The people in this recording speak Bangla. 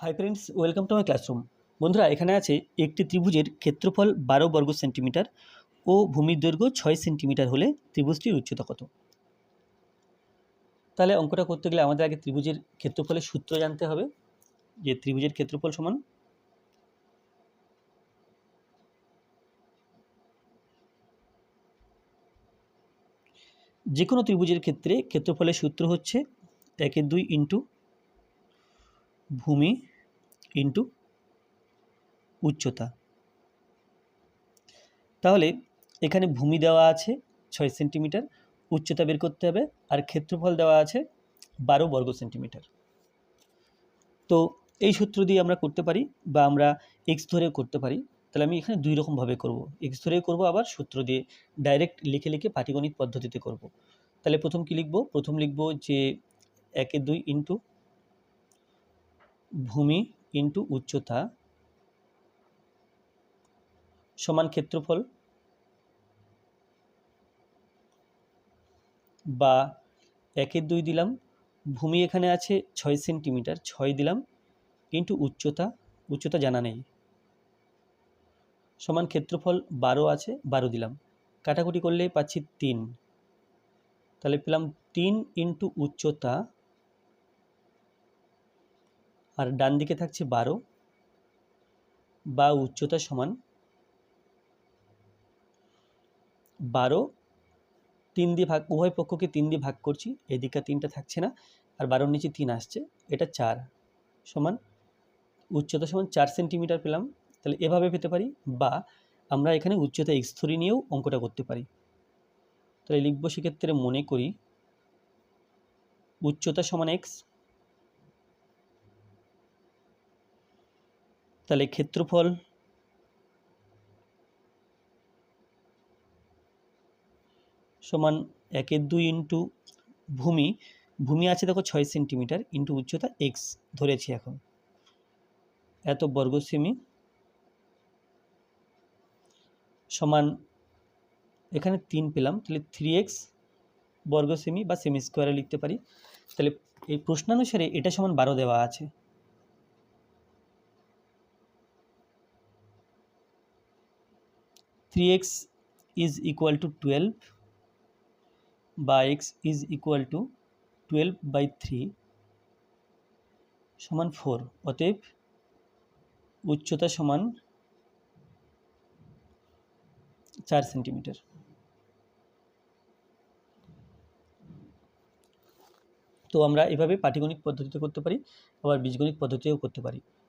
Hi friends welcome to my classroom বন্ধুরা, এখানে আছে একটি ত্রিভুজের ক্ষেত্রফল বারো বর্গ সেন্টিমিটার ও ভূমির দৈর্ঘ্য ছয় সেন্টিমিটার হলে ত্রিভুজটির উচ্চতা কত? তাহলে অঙ্কটা করতে গেলে আমাদের আগে ত্রিভুজের ক্ষেত্রফলের সূত্র জানতে হবে, যে ত্রিভুজের ক্ষেত্রফল সমান যে কোনো ত্রিভুজের ক্ষেত্রে ক্ষেত্রফলের সূত্র হচ্ছে একের দুই ইন্টু ভূমি ইন্টু উচ্চতা। তাহলে এখানে ভূমি দেওয়া আছে ছয় সেন্টিমিটার, উচ্চতা বের করতে হবে আর ক্ষেত্রফল দেওয়া আছে বারো বর্গ সেন্টিমিটার। তো এই সূত্র দিয়ে আমরা করতে পারি বা আমরা এক্স ধরেও করতে পারি। তাহলে আমি এখানে দুই রকমভাবে করব। এক্স ধরেও করব, আবার সূত্র দিয়ে ডাইরেক্ট লিখে লিখে পাটিগণিত পদ্ধতিতে করব। তাহলে প্রথম কি লিখব? প্রথম লিখব যে একে দুই ইন্টু ভূমি ইন্টু উচ্চতা সমান ক্ষেত্রফল বা একের দুই দিলাম, ভূমি এখানে আছে ছয় সেন্টিমিটার, ছয় দিলাম ইন্টু উচ্চতা উচ্চতা জানা নেই। সমান ক্ষেত্রফল বারো আছে, বারো দিলাম। কাটাকুটি করলে পাচ্ছি তিন। তাহলে পেলাম তিন ইন্টু উচ্চতা আর ডান দিকে থাকছে বারো বা উচ্চতা সমান বারো। তিন দিয়ে ভাগ, উভয় পক্ষকে তিন দিয়ে ভাগ করছি, এদিকে তিনটা থাকছে না, আর বারোর নিচে তিন আসছে, এটা চার সমান, উচ্চতা সমান চার সেন্টিমিটার পেলাম, তাহলে এভাবে পেতে পারি, বা আমরা এখানে উচ্চতা এক্স ধরে নিয়েও অঙ্কটা করতে পারি। তাহলে লিখব সেক্ষেত্রে মনে করি উচ্চতা সমান এক্স তাহলে ক্ষেত্রফল সমান একের দুই ইন্টু ভূমি ভূমি আছে দেখো ছয় সেন্টিমিটার ইন্টু উচ্চতা এক্স ধরেছি এখন। এত বর্গ সেমি সমান এখানে তিন পেলাম, তাহলে থ্রি এক্স বর্গ সেমি বা সেমি স্কোয়ারে লিখতে পারি। তাহলে এই প্রশ্নানুসারে এটা সমান বারো দেওয়া আছে। Three x is equal to twelve বা x is equal to twelve by three সমান ফোর অতএব উচ্চতা সমান চার সেন্টিমিটার তো আমরা এভাবে পাটিগণিত পদ্ধতিতে করতে পারি, আবার বীজগণিত পদ্ধতিতেও করতে পারি।